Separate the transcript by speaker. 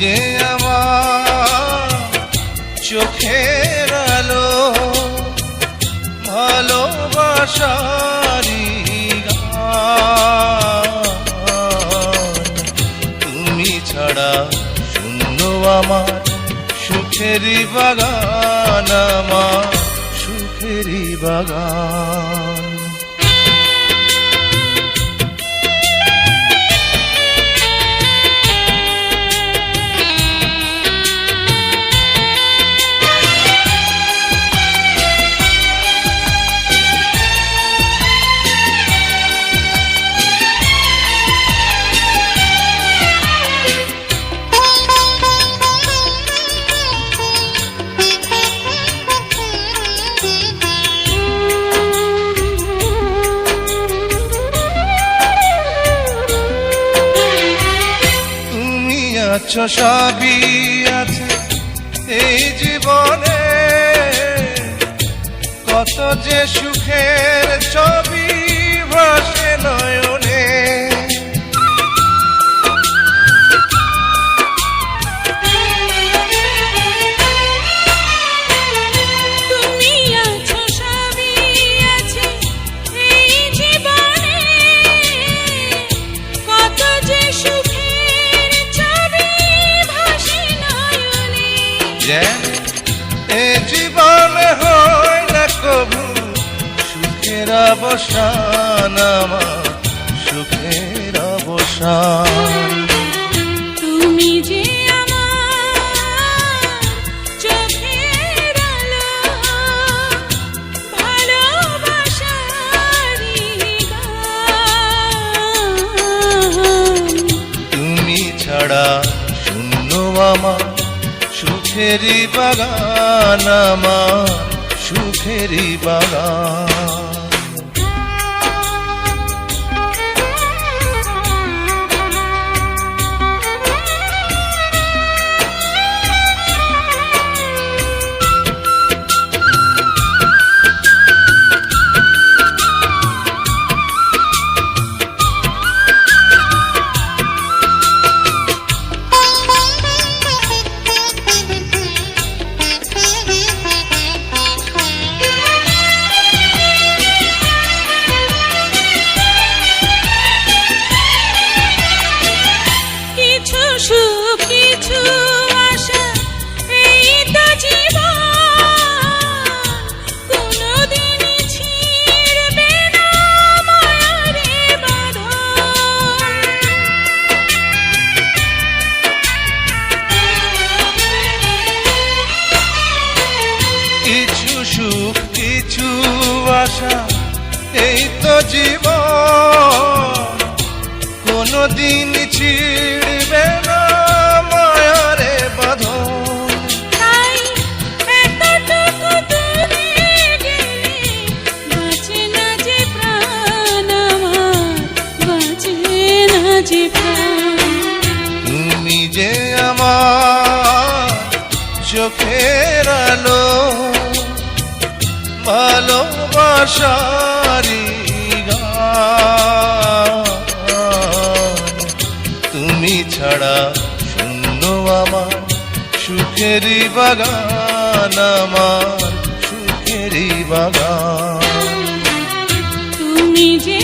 Speaker 1: যে আমার চোখের আলো ভালোবাসারি। তুমি ছাড়া শূন্য আমার সুখেরই বাগান আমার সুখেরই বাগান তুমি আছো সবই আছে এই জীবনে। কত যে সুখের ছবি ভাসে যেন এ জীবনে হয় না কবু সুখের অবসান আমার সুখের অবসান।
Speaker 2: তুমি যে
Speaker 1: তুমি ছাড়া শূন্য আমার সুখেরই বাগান আমার সুখেরই বাগান।
Speaker 2: আশা এই তো জীবন।
Speaker 1: কোনদিন ছিড়বে না মায়ারে বাঁধন। তুমি যে আমার চোখের আলো গান। তুমি ছাড়া শূন্য আমার সুখেরই বাগান আমার সুখেরই বাগান
Speaker 2: তুমি যে